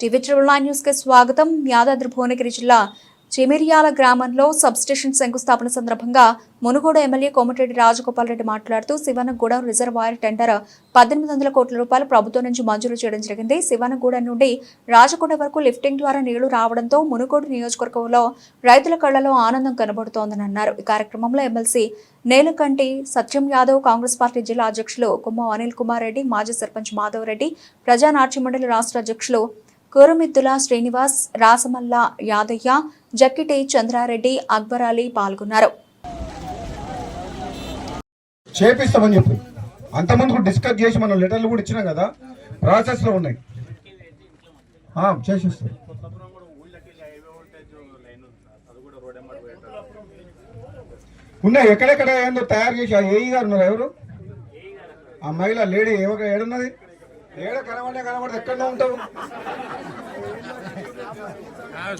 TV triple nine న్యూస్కి స్వాగతం. యాదాద్రి భువనగిరి జిల్లా చిమిరియాల గ్రామంలో సబ్స్టేషన్ శంకుస్థాపన సందర్భంగా మునుగోడు ఎమ్మెల్యే కోమటిరెడ్డి రాజగోపాల్ రెడ్డి మాట్లాడుతూ శివనగూడ రిజర్వాయర్ టెండర్ పద్దెనిమిది వందల కోట్ల రూపాయలు ప్రభుత్వం నుంచి మంజూరు చేయడం జరిగింది. శివనగూడెం నుండి రాజకొండ వరకు లిఫ్టింగ్ ద్వారా నీళ్ళు రావడంతో మునుగోడు నియోజకవర్గంలో రైతుల కళ్ళలో ఆనందం కనబడుతోందని అన్నారు ఈ కార్యక్రమంలో ఎమ్మెల్సీ నేలకంటి సత్యం యాదవ్ కాంగ్రెస్ పార్టీ జిల్లా అధ్యక్షులు కుమ్మ అనిల్ కుమార్ రెడ్డి మాజీ సర్పంచ్ మాధవ్ రెడ్డి ప్రజానాట్య మండలి రాష్ట్ర అధ్యక్షులు కురుమిత్తుల శ్రీనివాస్ రాసమల్ల యాదయ్య జక్కిటి చంద్రారెడ్డి అక్బర్ అలీ పాల్గొన్నారు. చేపిస్తామని చెప్పి. అంతమంది డిస్కస్ చేసి మనం లెటర్లు కూడా ఇచ్చినాం కదా ప్రాసెస్లో ఉన్నాయి. చేసేస్తాం. ఉన్నాయి ఎక్కడెక్కడ ఏందో తయారు చేసి ఆ ఏఈ గారు ఉన్నారు ఎవరు? ఆ మహిళ లేడీ ఎవరు? ఏడున్నది? ఏడ కనబడే కనబడితే ఎక్కడ ఉంటావు.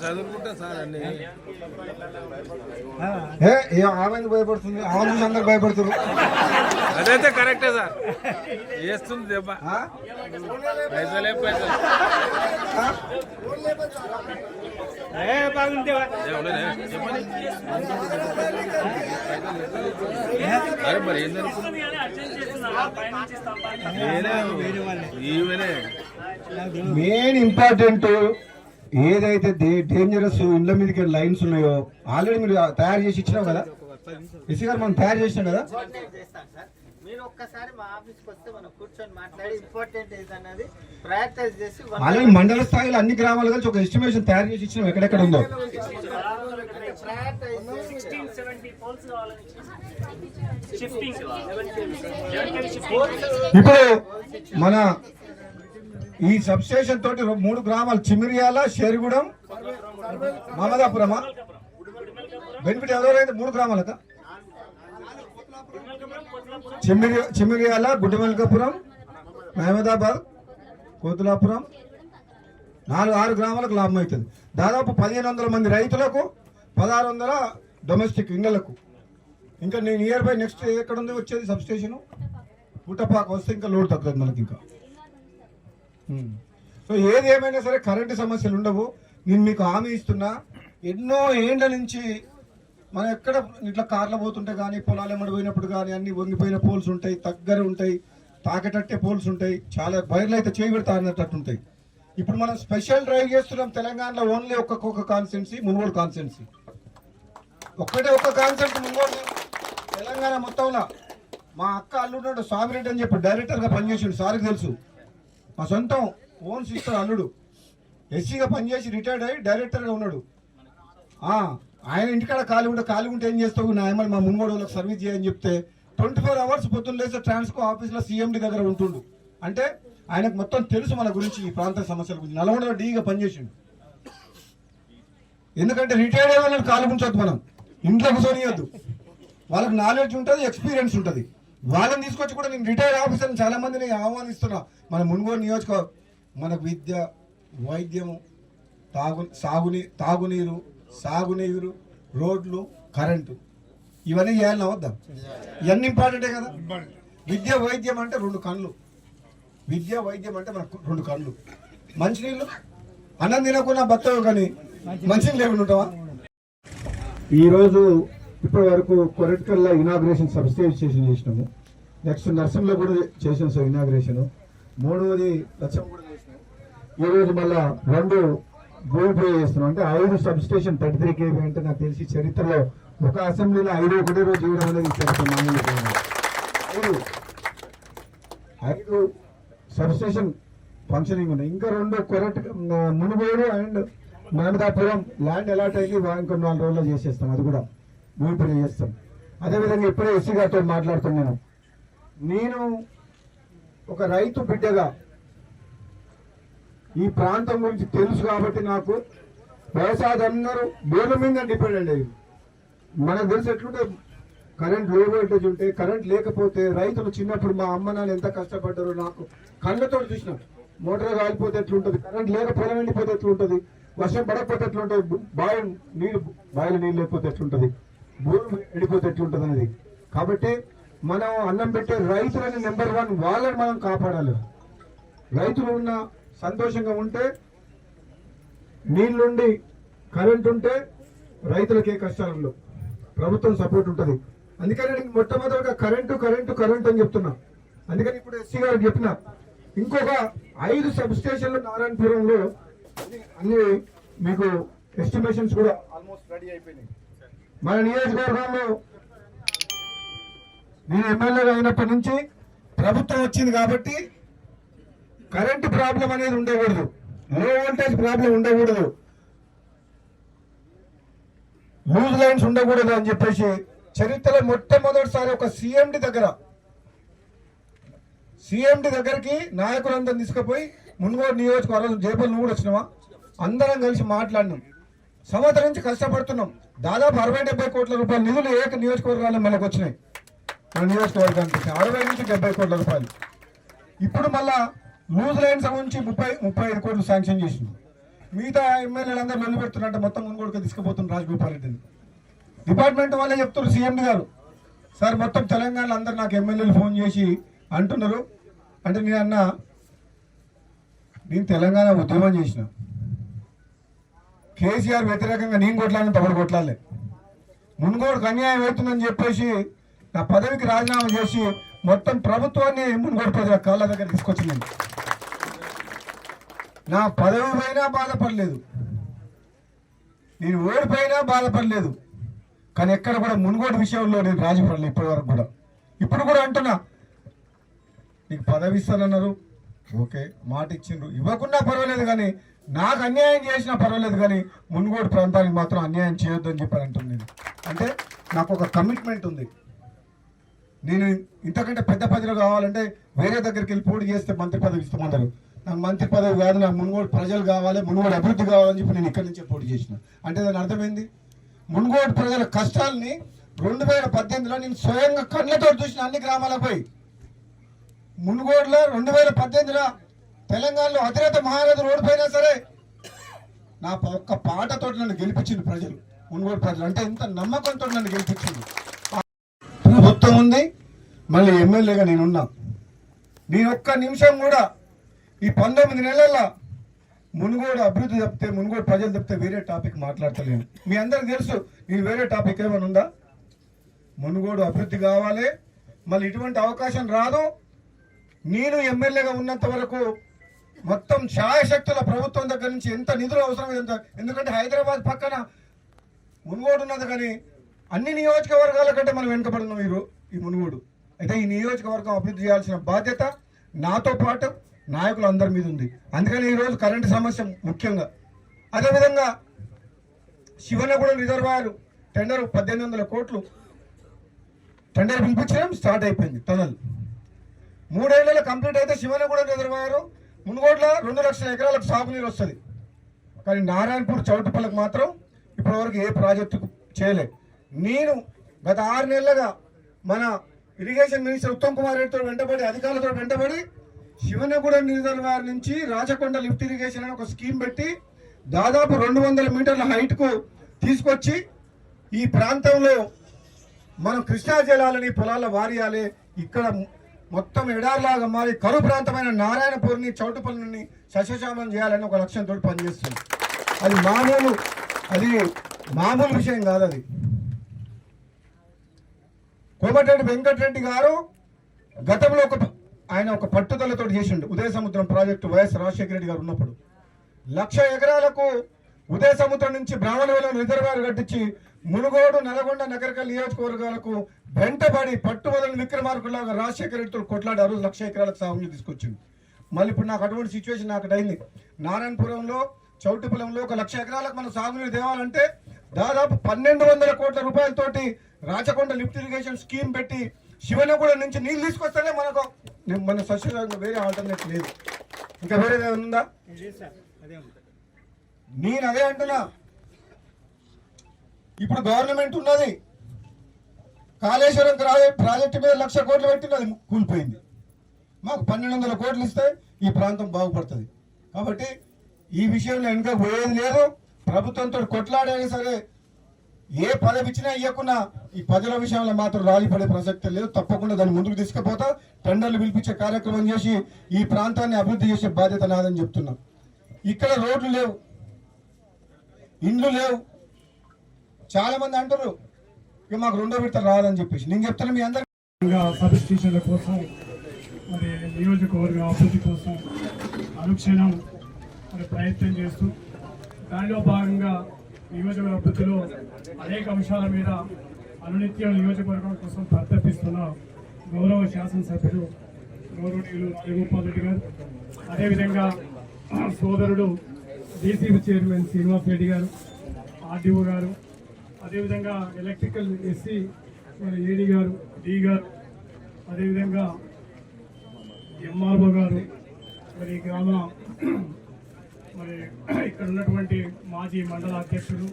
చదువుకుంటా సార్ అన్ని. ఆమె భయపడుతుంది? ఆమె చూసి అందరు భయపడుతున్నారు అదైతే కరెక్టే సార్. వేస్తుంది దెబ్బ? పైసలే పైసలు. అరే మరి మెయిన్ ఇంపార్టెంట్ ఏదైతే డేంజరస్ ఇళ్ళ మీదకి లైన్స్ ఉన్నాయో ఆల్రెడీ మీరు తయారు చేసి ఇచ్చినాం కదా? ఎస్సీ గారు మనం తయారు చేసినాం కదా? మీరు ఒక్కసారి మా ఆఫీస్కి వస్తే మనం కూర్చొని మాట్లాడి ఇంపార్టెంట్ ఏదన్నది ప్రయారిటైజ్ చేసి one ఆల్రెడీ మండల స్థాయిలో అన్ని గ్రామాలు కలిసి ఒక ఎస్టిమేషన్ తయారు చేసి ఇచ్చినాం. ఎక్కడెక్కడ ఉందో? ఇప్పుడు మన ఈ సబ్స్టేషన్ తోటి రో- మూడు గ్రామాలు చిమిరియాల షేరిగూడెం మమదాపురమా బెనిఫిట్ ఎవరెవరైతే మూడు గ్రామాలక? చిమిరి చిమిరియాల గుడ్డమెల్కపురం మహమదాబాద్ కోతులాపురం. నాలుగు ఆరు గ్రామాలకు లాభం అవుతుంది. దాదాపు పదిహేను వందల మంది రైతులకు పదహారు వందల డొమెస్టిక్ ఇళ్ళకు ఇంకా నేను నియర్ బై నెక్స్ట్ ఎక్కడ ఉంది వచ్చేది సబ్స్టేషన్ పుట్టపాక వస్తే ఇంకా లోడ్ తగ్గదు మనకి ఇంకా. సో ఏది ఏమైనా సరే కరెంటు సమస్యలు ఉండవు. నేను మీకు హామీ ఇస్తున్నా. ఎన్నో ఏండ్ల నుంచి మనం ఎక్కడ ఇట్లా కార్లో పోతుంటే కానీ పొలాలు ఎమ్మడి పోయినప్పుడు కానీ అన్ని వంగిపోయిన పోల్స్ ఉంటాయి దగ్గర ఉంటాయి తాకేటట్టే పోల్స్ ఉంటాయి చాలా బైర్లు అయితే చేయి అన్నట్టు ఉంటాయి ఇప్పుడు మనం స్పెషల్ డ్రైవ్ చేస్తున్నాం తెలంగాణలో ఓన్లీ ఒక్కొక్క కాన్స్టెన్సీ మునుగోడు కాన్స్టెన్సీ ఒక్కటే ఒక్క కాన్సెప్ట్ మునుగోడు. తెలంగాణ మొత్తంలో మా అక్క అల్లుడు స్వామిరెడ్డి అని చెప్పి డైరెక్టర్గా పనిచేసిండు సార్కి తెలుసు. మా సొంతం ఓన్ సిస్టర్ అల్లుడు. ఎస్సీగా పనిచేసి రిటైర్డ్ అయ్యి డైరెక్టర్గా ఉన్నాడు. ఆయన ఇంటికాడ ఖాళీ ఉంటే ఖాళీ ఉంటే ఏం చేస్తావు? నా ఏమన్నా మా ముంగోడు వాళ్ళకి సర్వీస్ చేయని చెప్తే ట్వంటీ ఫోర్ అవర్స్ పొద్దున్న లేస్తే ట్రాన్స్కో ఆఫీస్లో సీఎండి దగ్గర ఉంటుండు. అంటే ఆయనకు మొత్తం తెలుసు మన గురించి ఈ ప్రాంత సమస్యల గురించి. నల్గొండలో డీగా పనిచేసిండు. ఎందుకంటే రిటైర్డ్ అయ్యే వాళ్ళని కాలు ఉంచొద్దు మనం. ఇంట్లో కూర్చొనియద్దు. వాళ్ళకి నాలెడ్జ్ ఉంటుంది ఎక్స్పీరియన్స్ ఉంటుంది. వాళ్ళని తీసుకొచ్చి కూడా నేను రిటైర్డ్ ఆఫీసర్ని చాలా మందిని ఆహ్వానిస్తున్నా. మన మున్గోడు నియోజక మనకు విద్య వైద్యము తాగు సాగునీ తాగునీరు సాగునీరు రోడ్లు కరెంటు. ఇవన్నీ చేయాలని వద్దాం. ఇవన్నీ ఇంపార్టెంటే కదా? విద్య వైద్యం అంటే రెండు కళ్ళు. విద్య వైద్యం అంటే మనకు రెండు కళ్ళు. మంచినీళ్ళు? అన్నం తినకుండా బతవు కానీ మంచినీళ్ళు లేకుండా ఉంటావా? ఈరోజు ఇప్పటి వరకు కొరటికల్లా ఇనాగ్రేషన్ సబ్స్టేషన్ చేసినాము. నెక్స్ట్ నర్సింగ్లో కూడా చేసాం సార్ ఇనాగ్రేషన్. మూడవది లక్షం కూడా చేసినాం. ఈరోజు మళ్ళా రెండు భూమి పూజ చేస్తున్నాం. అంటే ఐదు substation thirty three KV అంటే నాకు తెలిసి చరిత్రలో ఒక అసెంబ్లీలో ఐదు ఒకటే రోజు చేయడం అనేది చరిత్ర మామూలు ఐదు ఐదు సబ్ స్టేషన్ ఫంక్షనింగ్ ఉన్నాయి. ఇంకా రెండు Korat Munugode and Mamadapuram land allot అయ్యి వా- ఇంకో నాలుగు రోజుల్లో చేసేస్తాం. అది కూడా భూమి పూజ చేస్తాం. అదేవిధంగా ఇప్పుడే ఎస్సీ గారితో మాట్లాడుతున్నాను. నేను ఒక రైతు బిడ్డగా ఈ ప్రాంతం గురించి తెలుసు కాబట్టి నాకు వ్యవసాయదారులందరూ భూమి మీద డిపెండ్ అయ్యి మనకు తెలిసి ఎట్లుంటే కరెంట్లో వోల్టేజ్ ఉంటే కరెంట్ లేకపోతే రైతులు చిన్నప్పుడు మా అమ్మ నాన్న ఎంత కష్టపడ్డారో నాకు కళ్ళతో చూసిన మోటార్ కాలిపోతే ఎట్లుంటుంది? కరెంట్ లేక పొలం ఎండిపోతే ఎట్లుంటుంది? వర్షం పడకపోతే ఎట్లుంటది? బావి నీళ్ళు బావిలో నీళ్ళు లేకపోతే ఎట్లుంటది? భూమి ఎండిపోతే ఎట్లుంటది అనేది. కాబట్టి మనం అన్నం పెట్టే రైతులని నెంబర్ వన్ వాళ్ళని మనం కాపాడాలి. రైతులు ఉన్న సంతోషంగా ఉంటే నీళ్ళుండి కరెంట్ ఉంటే రైతులకు ఏ కష్టాలు ఉండవు. ప్రభుత్వం సపోర్ట్ ఉంటుంది. అందుకని నేను మొట్టమొదటిగా కరెంటు కరెంటు కరెంటు అని చెప్తున్నా. అందుకని ఇప్పుడు ఎస్సీ గారు చెప్పిన ఇంకొక ఐదు సబ్ స్టేషన్లు నారాయణపురంలో అన్ని మీకు ఎస్టిమేషన్స్ కూడా ఆల్మోస్ట్ రెడీ అయిపోయినాయి. మన నియోజకవర్గంలో నేను ఎమ్మెల్యేగా అయినప్పటి నుంచి ప్రభుత్వం వచ్చింది కాబట్టి కరెంటు ప్రాబ్లం అనేది ఉండకూడదు. లో వోల్టేజ్ ప్రాబ్లం ఉండకూడదు. లూజ్ లైన్స్ ఉండకూడదు అని చెప్పేసి చరిత్రలో మొట్టమొదటిసారి ఒక సిఎండి దగ్గర సిఎండి దగ్గరికి నాయకులందరిని తీసుకుపోయి మున్గోడు నియోజకవర్గం జేబులు నువ్వు కూడా వచ్చినావా? అందరం కలిసి మాట్లాడినాం. సంవత్సరం నుంచి కష్టపడుతున్నాం. దాదాపు అరవై డెబ్బై కోట్ల రూపాయల నిధులు ఏక నియోజకవర్గాల్లో మనకు వచ్చినాయి. మన నియోజకవర్గానికి అరవై నుంచి డెబ్బై కోట్ల రూపాయలు. ఇప్పుడు మళ్ళా లూజ్ సంబంధించి నుంచి ముప్పై ముప్పై ఐదు కోట్లు శాంక్షన్ చేసింది. మిగతా ఎమ్మెల్యేలందరూ అందరూ పెడుతున్నట్టు మొత్తం ముందుకు తీసుకుపోతుంది రాజగోపాల్ రెడ్డిని డిపార్ట్మెంట్ వాళ్ళే చెప్తున్నారు సీఎండి గారు. సార్ మొత్తం తెలంగాణలో అందరు నాకు ఎమ్మెల్యేలు ఫోన్ చేసి అంటున్నారు. అంటే నేను అన్న నేను తెలంగాణ ఉద్యమం చేసిన. కేసీఆర్ వ్యతిరేకంగా నేను కొట్లాడిన తమరు కొట్లాడలే. మున్గోడుకు అన్యాయం అవుతుందని చెప్పేసి నా పదవికి రాజీనామా చేసి మొత్తం ప్రభుత్వాన్ని మున్గోడు ప్రజల కాళ్ళ దగ్గర తీసుకొచ్చింది నా పదవి పైన బాధపడలేదు. నేను ఓడిపోయినా బాధపడలేదు. కానీ ఎక్కడ కూడా మునుగోడు విషయంలో నేను రాజీపడలేదు ఇప్పటి వరకు కూడా. ఇప్పుడు కూడా అంటున్నా నీకు పదవి ఇస్తానన్నారు. ఓకే మాట ఇచ్చిండ్రు. ఇవ్వకున్నా పర్వాలేదు కానీ నాకు అన్యాయం చేసినా పర్వాలేదు కానీ మునుగోడు ప్రాంతానికి మాత్రం అన్యాయం చేయొద్దు అని నేను. అంటే నాకు ఒక కమిట్మెంట్ ఉంది. నేను ఇంతకంటే పెద్ద పదవిలో కావాలంటే వేరే దగ్గరికి వెళ్ళి పోటీ చేస్తే మంత్రి పదవి ఇస్తామన్నారు నాకు మంత్రి పదవి కాదు నాకు మున్గోడు ప్రజలు కావాలి మున్గోడు అభివృద్ధి కావాలని చెప్పి నేను ఇక్కడి నుంచే పోటీ చేసిన. అంటే దాని అర్థమైంది? మున్గోడు ప్రజల కష్టాలని రెండు వేల పద్దెనిమిదిలో నేను స్వయంగా కళ్ళతో చూసిన అన్ని గ్రామాలకు పోయి. మునుగోడులో రెండు వేల పద్దెనిమిదిలో తెలంగాణలో అతిరేత రోడ్డు ఓడిపోయినా సరే నా ప- ఒక్క పాటతో నన్ను గెలిపించింది ప్రజలు. మునుగోడు ప్రజలు. అంటే ఎంత నమ్మకంతో నన్ను గెలిపించింది? ప్రభుత్వం ఉంది మళ్ళీ ఎమ్మెల్యేగా నేనున్నా. నేను ఒక్క నిమిషం కూడా ఈ పంతొమ్మిది నెలల్లో మునుగోడు అభివృద్ధి చెప్తే మునుగోడు ప్రజలు చెప్తే వేరే టాపిక్ మాట్లాడతలేను. మీ అందరికి తెలుసు నేను వేరే టాపిక్ ఏమైనా ఉందా? మునుగోడు అభివృద్ధి కావాలి మళ్ళీ ఇటువంటి అవకాశం రాదు. నేను ఎమ్మెల్యేగా ఉన్నంత వరకు మొత్తం ఛాయశక్తుల ప్రభుత్వం దగ్గర నుంచి ఎంత నిధులు అవసరం ఎంత ఎందుకంటే హైదరాబాద్ పక్కన మునుగోడు ఉన్నది కానీ అన్ని నియోజకవర్గాల కంటే మనం వెనుకబడినాం మీరు ఈ మునుగోడు. అయితే ఈ నియోజకవర్గం అభివృద్ధి చేయాల్సిన బాధ్యత నాతో పాటు నాయకులు అందరి మీద ఉంది. అందుకని ఈరోజు కరెంటు సమస్య ముఖ్యంగా. అదేవిధంగా శివనగూడెం రిజర్వాయర్ టెండర్ పద్దెనిమిది వందల కోట్లు టెండర్ పిలిపించడం స్టార్ట్ అయిపోయింది టనల్ మూడేళ్ళలో కంప్లీట్ అయితే శివనగూడెం రిజర్వాయర్ మునుగోడ్ల రెండు లక్షల ఎకరాలకు సాగునీరు వస్తుంది. కానీ నారాయణపూర్ చౌటుపల్లికి మాత్రం ఇప్పటివరకు ఏ ప్రాజెక్టు చేయలేదు. నేను గత ఆరు నెలలుగా మన ఇరిగేషన్ మినిస్టర్ ఉత్తమ్ కుమార్ రెడ్డితో వెంటబడి అధికారులతో వెంటబడి శివనగూడెం వారి నుంచి రాచకొండ లిఫ్ట్ ఇరిగేషన్ అని ఒక స్కీమ్ పెట్టి దాదాపు రెండు వందల మీటర్ల హైట్కు తీసుకొచ్చి ఈ ప్రాంతంలో మనం కృష్ణా జలాలని పొలాల వారియాలి ఇక్కడ మొత్తం ఎడారిలాగా మారి కరు ప్రాంతమైన నారాయణపూర్ని చౌటుపల్లిని సస్యశామం చేయాలని ఒక లక్ష్యంతో పనిచేస్తుంది. అది మామూలు అది మామూలు విషయం కాదు అది. కోమటిరెడ్డి వెంకటరెడ్డి గారు గతంలో ఒక ఆయన ఒక పట్టుదలతో చేసిండు ఉదయ సముద్రం ప్రాజెక్టు వైఎస్ రాజశేఖర రెడ్డి గారు ఉన్నప్పుడు. లక్ష ఎకరాలకు ఉదయ సముద్రం నుంచి బ్రాహ్మణవరం రిజర్వాయర్ కట్టించి మునుగోడు నల్గొండ నగరకల్ నియోజకవర్గాలకు వెంటబడి పట్టుబదని విక్రమార్కులాగా రాజశేఖర రెడ్డితో కొట్లాడి ఆ రోజు లక్ష ఎకరాలకు సాగుని తీసుకొచ్చింది మళ్ళీ ఇప్పుడు నాకు అటువంటి సిచ్యువేషన్ నాకు అయింది నారాయణపురంలో చౌటుపల్లంలో ఒక లక్ష ఎకరాలకు మనం సాగునీరు తేవాలంటే దాదాపు పన్నెండు వందల కోట్ల రూపాయలతోటి రాచకొండ లిఫ్ట్ ఇరిగేషన్ స్కీమ్ పెట్టి శివనగూడెం నుంచి నీళ్ళు తీసుకొస్తేనే మనకు మన సస్యశాఖ వేరే ఆల్టర్నేట్ లేదు. ఇంకా వేరే ఉందా? నేను అదే అంటున్నా. ఇప్పుడు గవర్నమెంట్ ఉన్నది. కాళేశ్వరం ప్రాజె- ప్రాజెక్టు మీద లక్ష కోట్లు పెట్టింది అది కూలిపోయింది. మాకు పన్నెండు వందల కోట్లు ఇస్తే ఈ ప్రాంతం బాగుపడుతుంది. కాబట్టి ఈ విషయంలో వెనుక పోయేది లేదు. ప్రభుత్వంతో కొట్లాడైనా సరే ఏ పదవి ఇచ్చినా ఇవ్వకున్నా ఈ ప్రజల విషయంలో మాత్రం రాజీ పడే ప్రసక్తి లేదు. తప్పకుండా దాన్ని ముందుకు తీసుకుపోతా. టెండర్లు పిలిపించే కార్యక్రమం చేసి ఈ ప్రాంతాన్ని అభివృద్ధి చేసే బాధ్యత నాదని చెప్తున్నా. ఇక్కడ రోడ్లు లేవు. ఇండ్లు లేవు. చాలా మంది అంటారు ఇక మాకు రెండో విడత రాదని చెప్పేసి. నేను చెప్తాను మీ అందరు సబ్ స్టేషన్ల కోసం మరి నియోజకవర్గ అభివృద్ధి కోసం అనుక్షణం మరి ప్రయత్నం చేస్తూ దానిలో భాగంగా నియోజకవర్గ అభివృద్ధిలో అనేక అంశాల మీద అనునిత్యం నియోజకవర్గం కోసం పరితపిస్తున్న గౌరవ శాసనసభ్యులు గౌరవనీయులు రాజగోపాల్ రెడ్డి గారు. అదేవిధంగా సోదరుడు డీసీబీ చైర్మన్ శ్రీనివాస్ రెడ్డి గారు ఆర్డీఓ గారు అదేవిధంగా ఎలక్ట్రికల్ ఎస్సీ మరి ఏడి గారు డి గారు అదేవిధంగా ఎంఆర్ఓ గారు మరి ఈ గ్రామ మరి ఇక్కడ ఉన్నటువంటి మాజీ మండల అధ్యక్షులు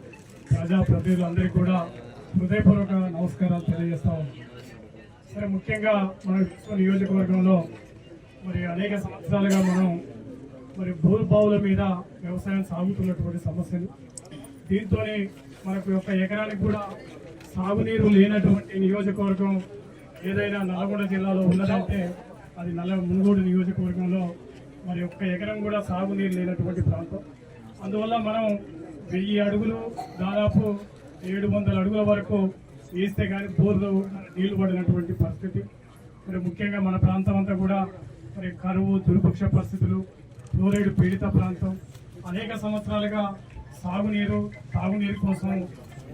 ప్రజాప్రతినిధులు అందరికీ కూడా హృదయపూర్వక నమస్కారాలు తెలియజేస్తా సరే ముఖ్యంగా మన విశ్వ నియోజకవర్గంలో మరి అనేక సంవత్సరాలుగా మనం మరి భూభావుల మీద వ్యవసాయం సాగుతున్నటువంటి సమస్యలు. దీంతోనే మనకు ఒక ఎకరానికి కూడా సాగునీరు లేనటువంటి నియోజకవర్గం ఏదైనా నల్గొండ జిల్లాలో ఉన్నదంటే అది నల్ల మునుగోడు నియోజకవర్గంలో మరి ఒక్క ఎకరం కూడా సాగునీరు లేనటువంటి ప్రాంతం. అందువల్ల మనం వెయ్యి అడుగులు దాదాపు ఏడు వందల అడుగుల వరకు వేస్తే కానీ బోర్లు నీళ్ళు పడినటువంటి పరిస్థితి. మరి ముఖ్యంగా మన ప్రాంతం అంతా కూడా మరి కరువు దుర్భిక్ష పరిస్థితులు ఫ్లోరైడ్ పీడిత ప్రాంతం. అనేక సంవత్సరాలుగా సాగునీరు తాగునీరు కోసం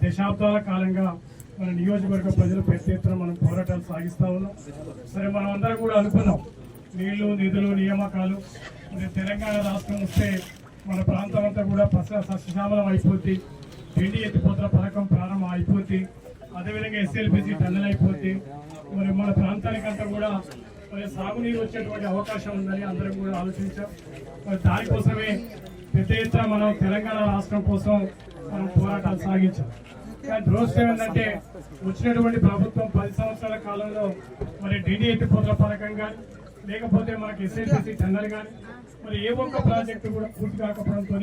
దశాబ్దాల కాలంగా మన నియోజకవర్గ ప్రజలు పెద్ద ఎత్తున మనం పోరాటాలు సాగిస్తా ఉన్నాం. సరే మనం అందరం కూడా అనుకున్నాం. నీళ్ళు నిధులు నియామకాలు. మరి తెలంగాణ రాష్ట్రం వస్తే మన ప్రాంతం అంతా కూడా పస సస్యశామలం అయిపోద్ది. పిండి ఎత్తిపోతల పథకం ప్రారంభం అయిపోద్ది. అదేవిధంగా ఎస్ఎల్పిసి టన్నెల్ అయిపోద్ది. మరి మన ప్రాంతానికంతా కూడా మరి సాగునీరు వచ్చేటువంటి అవకాశం ఉందని అందరం కూడా ఆలోచించాం. మరి దానికోసమే పెద్ద ఎత్తున మనం తెలంగాణ రాష్ట్రం కోసం మనం పోరాటాలు సాగించాం. కానీ దురదృష్టం ఏంటంటే వచ్చినటువంటి ప్రభుత్వం పది సంవత్సరాల కాలంలో మరి డిడి ఎత్తిపోతల పథకం కానీ లేకపోతే మనకి ఎస్ఐసిసి టెండర్ కానీ మరి ఏ ఒక్క ప్రాజెక్టు కూడా పూర్తి కాకపోవడంతో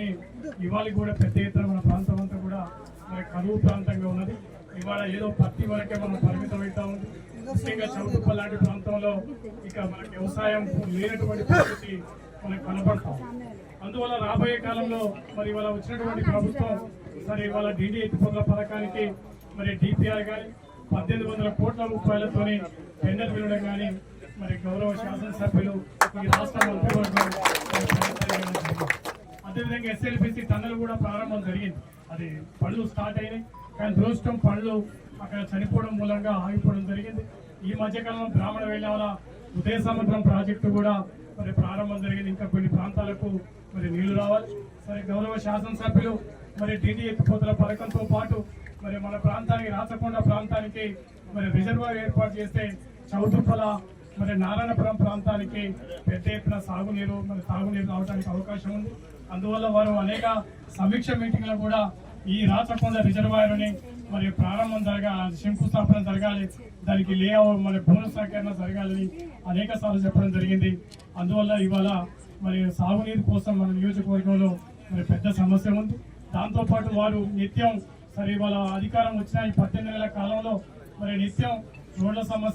ఇవాళ కూడా పెద్ద ఎత్తున మన ప్రాంతం అంతా కూడా మరి కరువు ప్రాంతంగా ఉన్నది. ఇవాళ ఏదో పత్తి వరకే మనం పరిమితం అవుతా ఉంది. ముఖ్యంగా చౌటుప్ప లాంటి ప్రాంతంలో ఇక మనకి వ్యవసాయం లేనటువంటి పరిస్థితి మనకు కనపడతాం అందువల్ల రాబోయే కాలంలో మరి ఇవాళ వచ్చినటువంటి ప్రభుత్వం మరి ఇవాళ డీడీ ఎత్తిపోతల పథకానికి మరి డిపిఆర్ కానీ పద్దెనిమిది వందల కోట్ల రూపాయలతోని టెండర్ వెళ్ళడం కానీ మరి గౌరవ శాసనసభ్యులు ఈ రాష్ట్ర మంత్రివర్గం అదేవిధంగా ఎస్ఎల్పిసి టన్నులు కూడా ప్రారంభం జరిగింది. అది పళ్ళు స్టార్ట్ అయినాయి. కానీ దురదృష్టం పనులు అక్కడ చనిపోవడం మూలంగా ఆగిపోవడం జరిగింది. ఈ మధ్యకాలంలో బ్రాహ్మణ వేళ ఉదయ సముద్రం ప్రాజెక్టు కూడా మరి ప్రారంభం జరిగింది. ఇంకా కొన్ని ప్రాంతాలకు మరి నీళ్ళు రావాలి. సరే గౌరవ శాసనసభ్యులు మరి డీడీ ఎత్తిపోతల పథకంతో పాటు మరి మన ప్రాంతానికి రాచకొండ ప్రాంతానికి మరి రిజర్వాయర్ ఏర్పాటు చేస్తే చౌటుప్పల మరి నారాయణపురం ప్రాంతానికి పెద్ద ఎత్తున సాగునీరు మరి తాగునీరు రావడానికి అవకాశం ఉంది. అందువల్ల వారు అనేక సమీక్ష మీటింగ్లో కూడా ఈ రాచకొండ రిజర్వాయర్ని మరి ప్రారంభం జరగాలి శంకుస్థాపన జరగాలి. దానికి లేఅవుట్ మరి భూమ సహకరణ జరగాలని అనేక సార్లు చెప్పడం జరిగింది. అందువల్ల ఇవాళ మరి సాగునీరు కోసం మన నియోజకవర్గంలో మరి పెద్ద సమస్య ఉంది. దాంతోపాటు వారు నిత్యం సరే ఇవాళ అధికారం వచ్చిన ఈ పద్దెనిమిది నెలల కాలంలో మరి నిత్యం రోడ్ల సమస్య